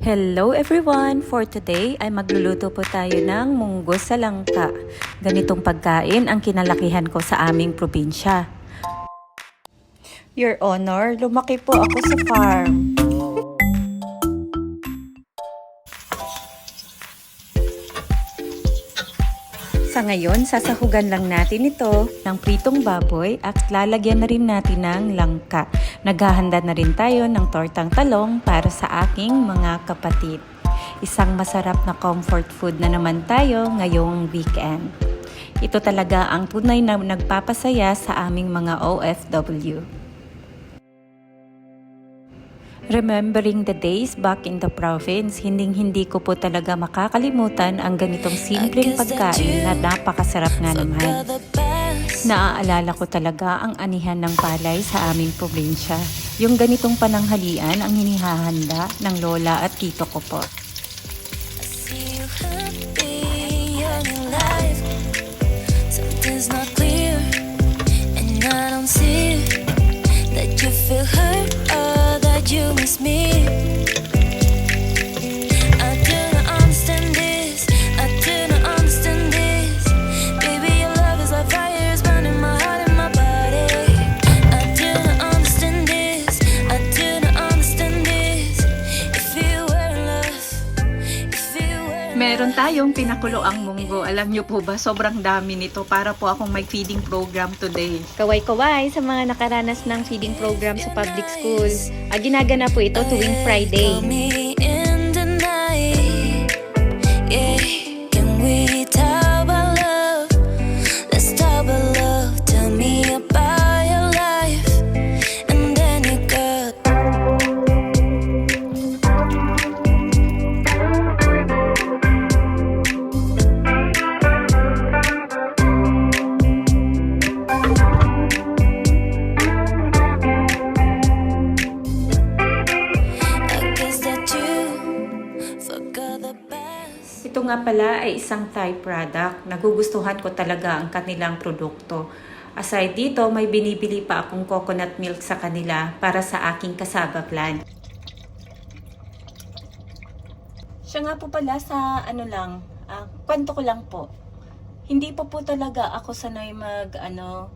Hello everyone! For today ay magluluto po tayo ng munggo sa langka. Ganitong pagkain ang kinalakihan ko sa aming probinsya. Your Honor, lumaki po ako sa farm. Sa ngayon, sasahugan lang natin ito ng pritong baboy at lalagyan na rin natin ng langka. Naghahanda na rin tayo ng tortang talong para sa aking mga kapatid. Isang masarap na comfort food na naman tayo ngayong weekend. Ito talaga ang tunay na nagpapasaya sa aming mga OFW. Remembering the days back in the province, hinding-hindi ko po talaga makakalimutan ang ganitong simpleng pagkain na napakasarap nga naman. Naaalala ko talaga ang anihan ng palay sa aming probinsya. Yung ganitong pananghalian ang hinihahanda ng lola at tito ko po. Something's not clear, and I don't see Meron tayong pinakulo ang munggo. Alam niyo po ba, sobrang dami nito para po akong may feeding program today. Kaway-kaway sa mga nakaranas ng feeding program sa public schools. Ah, ginagana po ito tuwing Friday. Nga pala ay isang Thai product. Nagugustuhan ko talaga ang kanilang produkto. Aside dito, may binibili pa akong coconut milk sa kanila para sa aking kasaba plan. Siya nga po pala sa ano lang, ah, kwento ko lang po. Hindi po po talaga ako sanay mag ano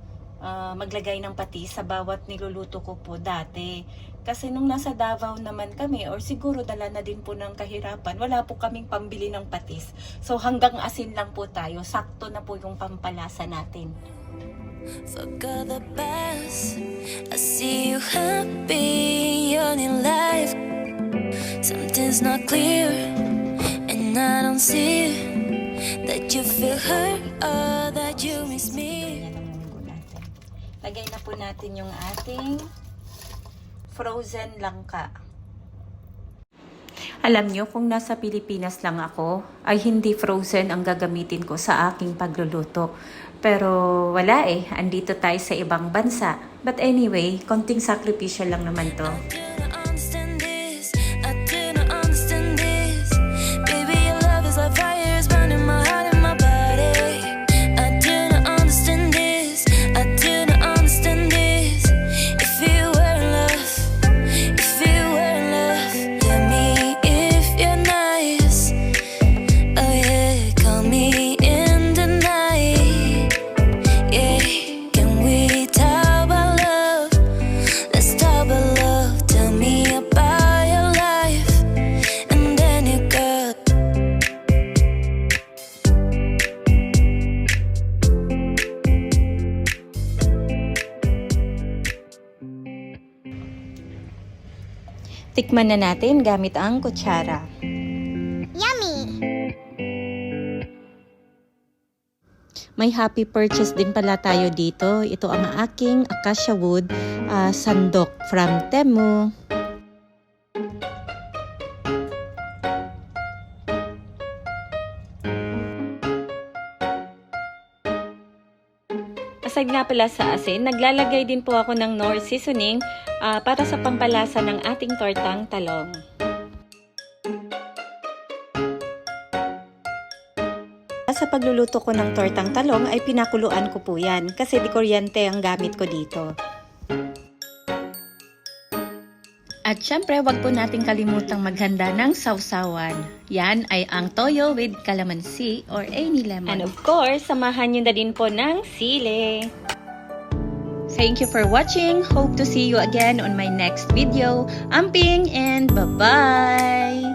ah, maglagay ng patis sa bawat niluluto ko po dati. Kasi nung nasa Davao naman kami or siguro dala na din po ng kahirapan, wala po kaming pambili ng patis. So hanggang asin lang po tayo, sakto na po yung pampalasa natin. Forgot the best. I see you happy in your life. Something's not clear, and I don't see that you feel hurt or that you miss me. Lagay na po natin yung ating frozen langka. Alam nyo, kung nasa Pilipinas lang ako, ay hindi frozen ang gagamitin ko sa aking pagluluto. Pero wala eh, andito tayo sa ibang bansa. But anyway, konting sakripisyo lang naman to. Tikman na natin gamit ang kutsara. May happy purchase din pala tayo dito. Ito ang aking acacia wood ah, sandok from Temu. Aside nga pala sa asin, naglalagay din po ako ng Nor seasoning ah, para sa pampalasa ng ating tortang talong. Sa pagluluto ko ng tortang talong ay pinakuluan ko po yan kasi di kuryente ang gamit ko dito. At syempre, wag po nating kalimutang maghanda ng sausawan. Yan ay ang toyo with calamansi or any lemon. And of course, samahan nyo na din po ng sili. Thank you for watching. Hope to see you again on my next video. Amping and bye-bye!